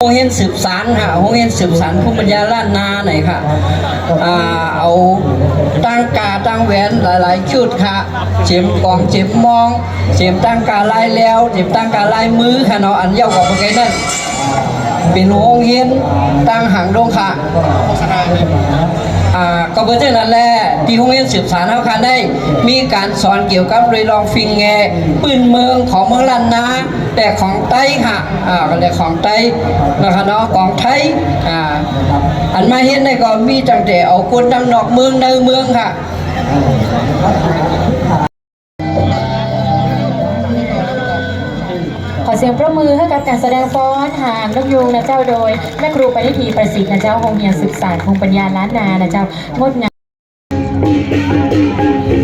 โรงเรียนสืบสารค่ะโรงเรียนสืบสารภูมิปัญญาล้านนาหน่อยค่ะอ่าเอาตั้งกาตั้งแหวนหลายๆชุดค่ะ เจ็มกองเจ็มมอง เจ็มตั้งกาลายแล้วเจ็มตั้งกาลายมือค่ะเนาะอันเย้าของพวกไอ้นั่นเป็นโรงเรียนตั้งหางดงค่ะอ่าก็เพื่อเท่านั้นแหละที่โรงเรียนสืบสารเขาค่ะได้ มีการสอนเกี่ยวกับเรือลองฟิงแงปืนเมืองของเมืองลันนา แต่ของไต้ค่ะอ่าก็เลยของไต้นะคะเนาะของไทยอ่าอันมาเห็นได้ก็มีตั้งแต่เอาคนดังนอกเมืองในเมืองค่ะขอเสียงประมือให้กับการแสดงฟ้อนหางนกยูงนะเจ้าโดยแม่ครูปณิธีประสิทธิ์นะเจ้าโรงเรียศึกษาภูมิปัญญาล้านนานะเจ้างดงาม